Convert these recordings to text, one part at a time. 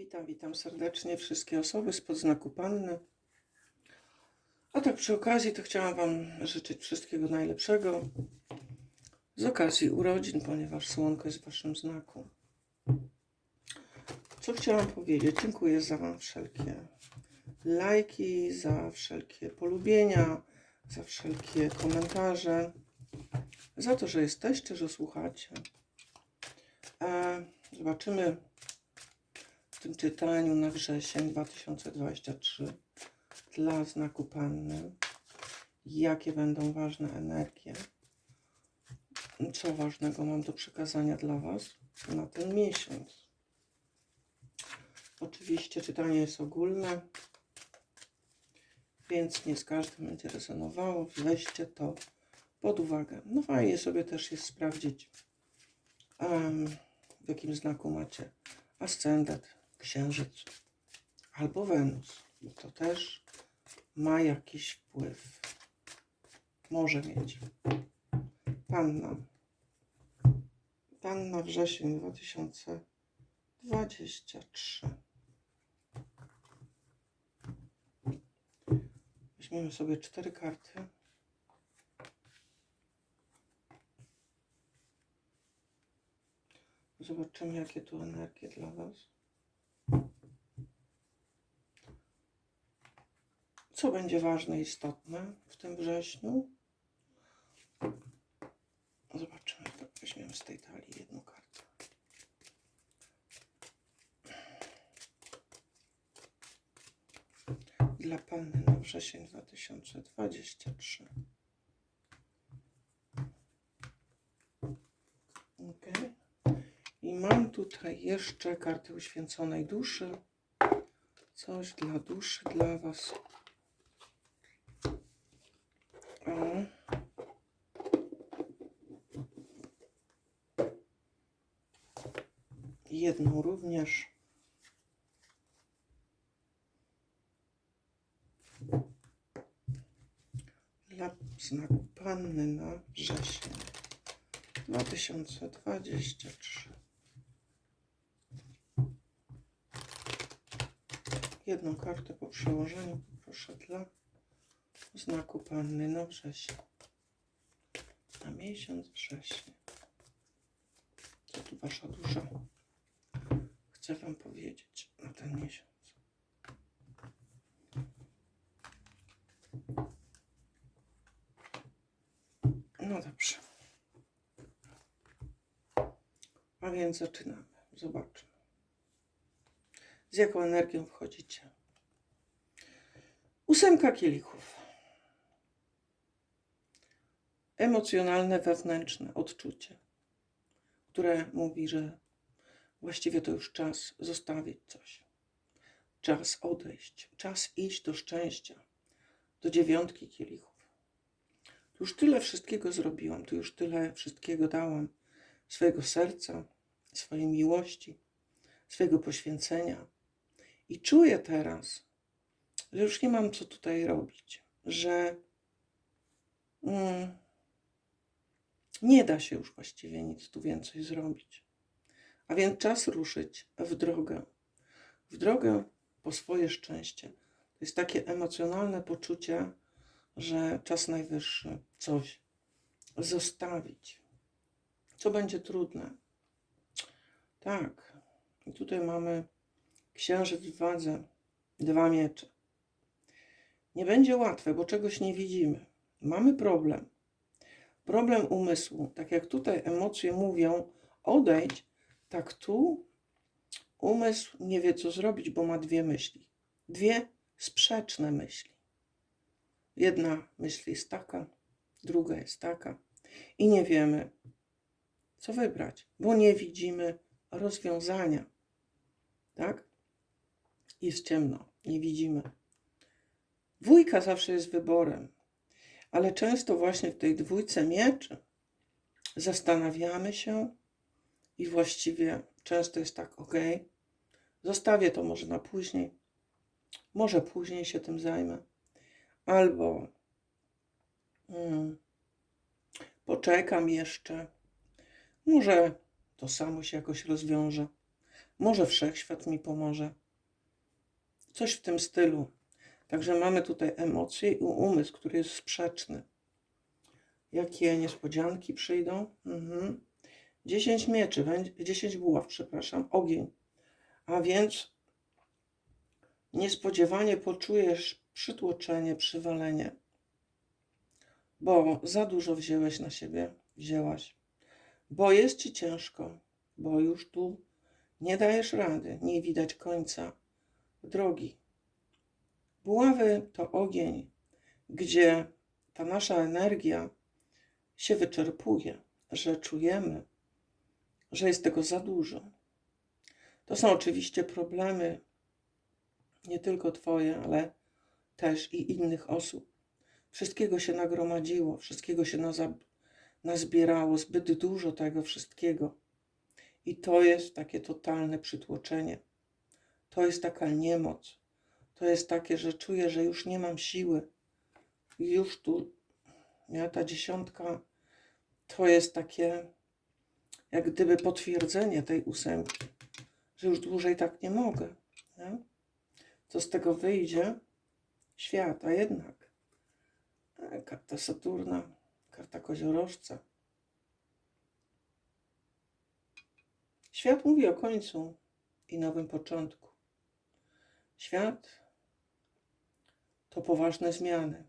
Witam, witam serdecznie wszystkie osoby spod znaku Panny. A tak przy okazji to chciałam Wam życzyć wszystkiego najlepszego z okazji urodzin, ponieważ słonko jest w Waszym znaku. Co chciałam powiedzieć? Dziękuję za wszelkie lajki, za wszelkie polubienia, za wszelkie komentarze, za to, że jesteście, że słuchacie. E, zobaczymy w tym czytaniu na wrzesień 2023 dla znaku Panny, jakie będą ważne energie, co ważnego mam do przekazania dla Was na ten miesiąc. Oczywiście czytanie jest ogólne, więc nie z każdym będzie rezonowało. Weźcie to pod uwagę. No fajnie sobie też jest sprawdzić, em, w jakim znaku macie ascendent, księżyc albo Wenus. Bo to też ma jakiś wpływ. Może mieć. Panna. Panna wrzesień 2023. Weźmiemy sobie cztery karty. Zobaczymy, jakie tu energie dla Was. Co będzie ważne i istotne w tym wrześniu? Zobaczymy. Weźmiemy z tej talii jedną kartę. Dla Panny na wrzesień 2023. Okej. I mam tutaj jeszcze kartę uświęconej duszy. Coś dla duszy, dla Was. O. Jedną również. Dla znaku Panny na wrzesień 2023. Jedną kartę po przełożeniu poproszę dla znaku Panny na wrzesień. Na miesiąc września. Co tu Wasza dusza chce Wam powiedzieć na ten miesiąc? No dobrze. A więc zaczynamy. Zobaczmy. Z jaką energią wchodzicie? Ósemka kielichów. Emocjonalne, wewnętrzne odczucie, które mówi, że właściwie to już czas zostawić coś. Czas odejść, czas iść do szczęścia, do dziewiątki kielichów. Tu już tyle wszystkiego zrobiłam, tu już tyle wszystkiego dałam swojego serca, swojej miłości, swojego poświęcenia. I czuję teraz, że już nie mam co tutaj robić, że mm, nie da się już właściwie nic tu więcej zrobić. A więc czas ruszyć w drogę. W drogę po swoje szczęście. To jest takie emocjonalne poczucie, że czas najwyższy coś zostawić. Co będzie trudne. Tak. I tutaj mamy księżyc w wadze, dwa miecze. Nie będzie łatwe, bo czegoś nie widzimy. Mamy problem. Problem umysłu. Tak jak tutaj emocje mówią, odejdź, tak tu umysł nie wie, co zrobić, bo ma dwie myśli. Dwie sprzeczne myśli. Jedna myśl jest taka, druga jest taka. I nie wiemy, co wybrać, bo nie widzimy rozwiązania. Tak? Jest ciemno, nie widzimy. Dwójka zawsze jest wyborem, ale często właśnie w tej dwójce mieczy zastanawiamy się i właściwie często jest tak, ok, zostawię to może na później, może później się tym zajmę, albo hmm, poczekam jeszcze, może to samo się jakoś rozwiąże. Może wszechświat mi pomoże. Coś w tym stylu. Także mamy tutaj emocje i umysł, który jest sprzeczny. Jakie niespodzianki przyjdą? Mhm. 10 mieczy, będzie- 10 buław, przepraszam, ogień. A więc niespodziewanie poczujesz przytłoczenie, przywalenie, bo za dużo wziąłeś na siebie, wzięłaś, bo jest ci ciężko, bo już tu nie dajesz rady, nie widać końca drogi. Buławy to ogień, gdzie ta nasza energia się wyczerpuje, że czujemy, że jest tego za dużo. To są oczywiście problemy nie tylko Twoje, ale też i innych osób. Wszystkiego się nagromadziło, wszystkiego się nazbierało, zbyt dużo tego wszystkiego. I to jest takie totalne przytłoczenie. To jest taka niemoc. To jest takie, że czuję, że już nie mam siły. Już tu, nie, ta dziesiątka to jest takie, jak gdyby potwierdzenie tej ósemki, że już dłużej tak nie mogę. Nie? Co z tego wyjdzie? Świat, a jednak. Karta Saturna, karta koziorożca. Świat mówi o końcu i nowym początku. Świat to poważne zmiany.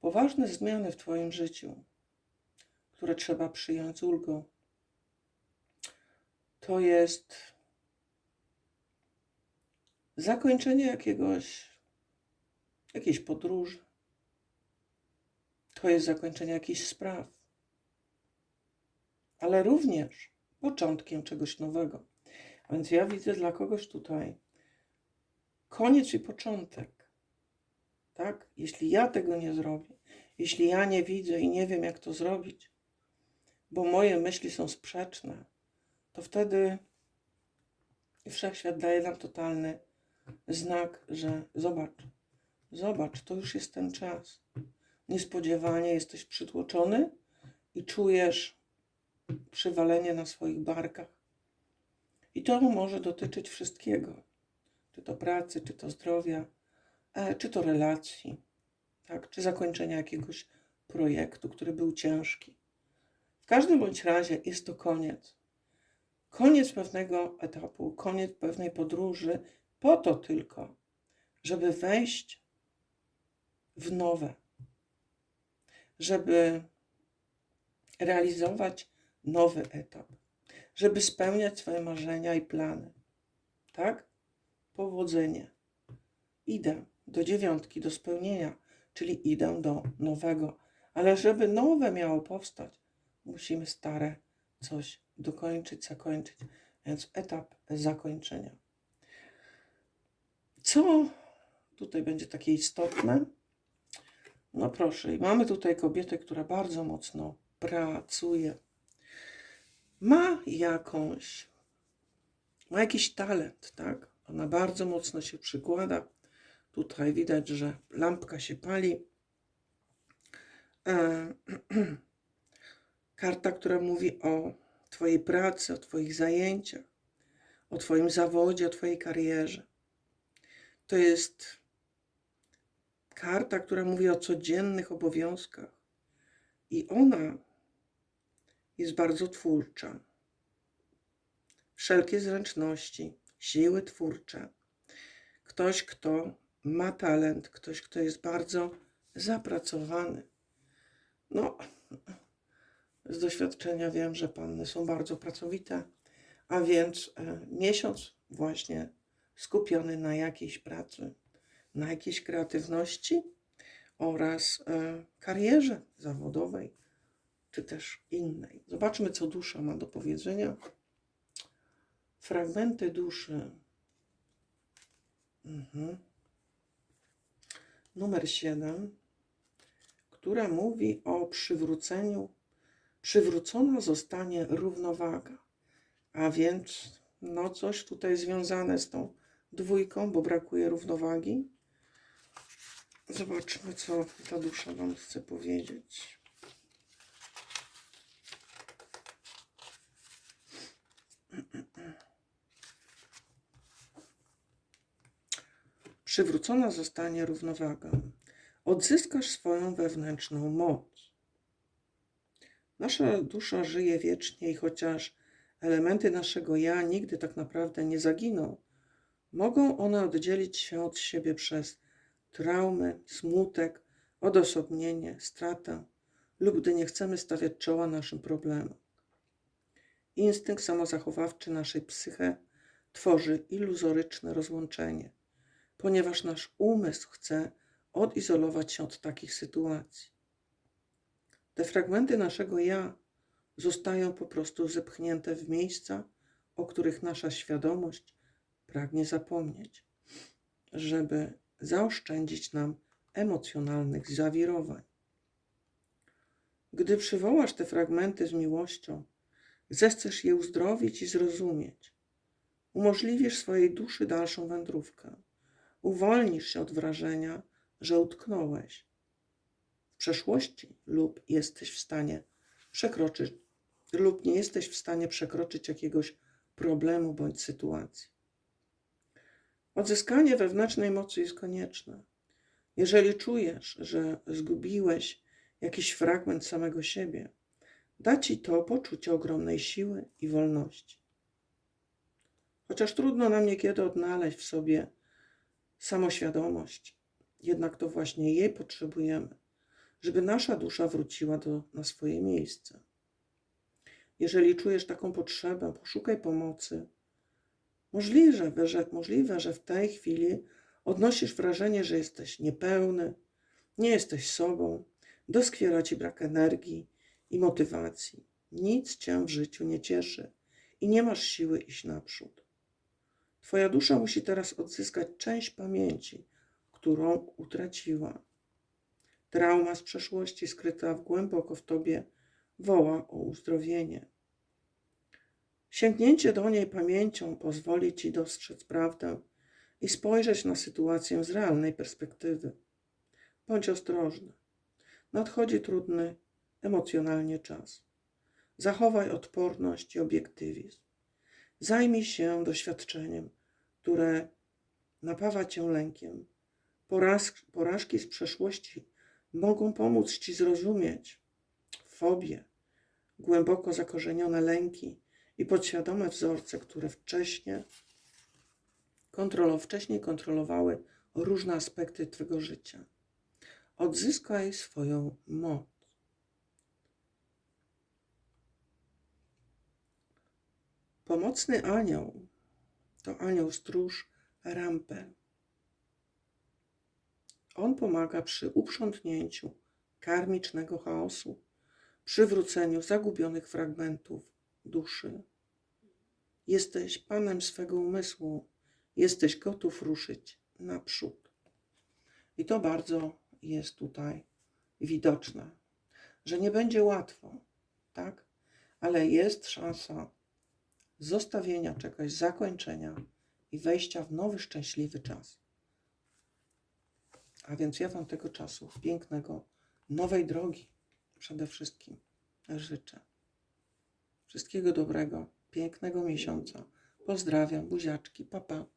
Poważne zmiany w Twoim życiu, które trzeba przyjąć z ulgą. To jest zakończenie jakiegoś, jakiejś podróży. To jest zakończenie jakichś spraw, ale również początkiem czegoś nowego. A więc ja widzę dla kogoś tutaj koniec i początek. Tak? Jeśli ja tego nie zrobię, jeśli ja nie widzę i nie wiem, jak to zrobić, bo moje myśli są sprzeczne, to wtedy wszechświat daje nam totalny znak, że zobacz, zobacz, to już jest ten czas. Niespodziewanie jesteś przytłoczony i czujesz przywalenie na swoich barkach. I to może dotyczyć wszystkiego. Czy to pracy, czy to zdrowia, e, czy to relacji, tak? czy zakończenia jakiegoś projektu, który był ciężki. W każdym bądź razie jest to koniec. Koniec pewnego etapu, koniec pewnej podróży, po to tylko, żeby wejść w nowe, żeby realizować nowy etap, żeby spełniać swoje marzenia i plany. Tak? Powodzenie. Idę do dziewiątki, do spełnienia, czyli idę do nowego. Ale żeby nowe miało powstać, musimy stare coś dokończyć, zakończyć. Więc etap zakończenia. Co tutaj będzie takie istotne? No proszę, mamy tutaj kobietę, która bardzo mocno pracuje. Ma jakąś, ma jakiś talent, tak? Ona bardzo mocno się przykłada. Tutaj widać, że lampka się pali. E, karta, która mówi o Twojej pracy, o Twoich zajęciach, o Twoim zawodzie, o Twojej karierze. To jest karta, która mówi o codziennych obowiązkach. I ona jest bardzo twórcza. Wszelkie zręczności, siły twórcze. Ktoś, kto ma talent, ktoś, kto jest bardzo zapracowany. No, z doświadczenia wiem, że panny są bardzo pracowite, a więc e, miesiąc właśnie skupiony na jakiejś pracy, na jakiejś kreatywności oraz e, karierze zawodowej, czy też innej. Zobaczmy, co dusza ma do powiedzenia. Fragmenty duszy. Mhm. Numer 7, która mówi o przywróceniu, przywrócona zostanie równowaga. A więc no coś tutaj związane z tą dwójką, bo brakuje równowagi. Zobaczmy, co ta dusza nam chce powiedzieć. Przywrócona zostanie równowaga. Odzyskasz swoją wewnętrzną moc. Nasza dusza żyje wiecznie i chociaż elementy naszego ja nigdy tak naprawdę nie zaginą, mogą one oddzielić się od siebie przez traumy, smutek, odosobnienie, stratę lub gdy nie chcemy stawiać czoła naszym problemom. Instynkt samozachowawczy naszej psyche tworzy iluzoryczne rozłączenie, ponieważ nasz umysł chce odizolować się od takich sytuacji. Te fragmenty naszego ja zostają po prostu zepchnięte w miejsca, o których nasza świadomość pragnie zapomnieć, żeby zaoszczędzić nam emocjonalnych zawirowań. Gdy przywołasz te fragmenty z miłością, zechcesz je uzdrowić i zrozumieć. Umożliwisz swojej duszy dalszą wędrówkę. Uwolnisz się od wrażenia, że utknąłeś przeszłości lub jesteś w stanie przekroczyć, lub nie jesteś w stanie przekroczyć jakiegoś problemu bądź sytuacji. Odzyskanie wewnętrznej mocy jest konieczne. Jeżeli czujesz, że zgubiłeś jakiś fragment samego siebie, da ci to poczucie ogromnej siły i wolności. Chociaż trudno nam niekiedy odnaleźć w sobie samoświadomość, jednak to właśnie jej potrzebujemy, żeby nasza dusza wróciła do, na swoje miejsce. Jeżeli czujesz taką potrzebę, poszukaj pomocy. Możliwe że, możliwe, że w tej chwili odnosisz wrażenie, że jesteś niepełny, nie jesteś sobą, doskwiera ci brak energii i motywacji. Nic cię w życiu nie cieszy i nie masz siły iść naprzód. Twoja dusza musi teraz odzyskać część pamięci, którą utraciła. Trauma z przeszłości skryta w głęboko w tobie woła o uzdrowienie. Sięgnięcie do niej pamięcią pozwoli ci dostrzec prawdę i spojrzeć na sytuację z realnej perspektywy. Bądź ostrożny. Nadchodzi trudny emocjonalnie czas. Zachowaj odporność i obiektywizm. Zajmij się doświadczeniem, które napawa cię lękiem. Poraż, porażki z przeszłości mogą pomóc ci zrozumieć fobie, głęboko zakorzenione lęki i podświadome wzorce, które wcześniej, kontrolo, wcześniej kontrolowały różne aspekty Twojego życia. Odzyskaj swoją moc. Pomocny anioł to anioł stróż Rampel. On pomaga przy uprzątnięciu karmicznego chaosu, przywróceniu zagubionych fragmentów duszy. Jesteś panem swego umysłu, jesteś gotów ruszyć naprzód. I to bardzo jest tutaj widoczne, że nie będzie łatwo, tak? Ale jest szansa zostawienia czegoś, zakończenia i wejścia w nowy, szczęśliwy czas. A więc ja Wam tego czasu pięknego, nowej drogi przede wszystkim życzę. Wszystkiego dobrego, pięknego miesiąca. Pozdrawiam, buziaczki, papa. Pa.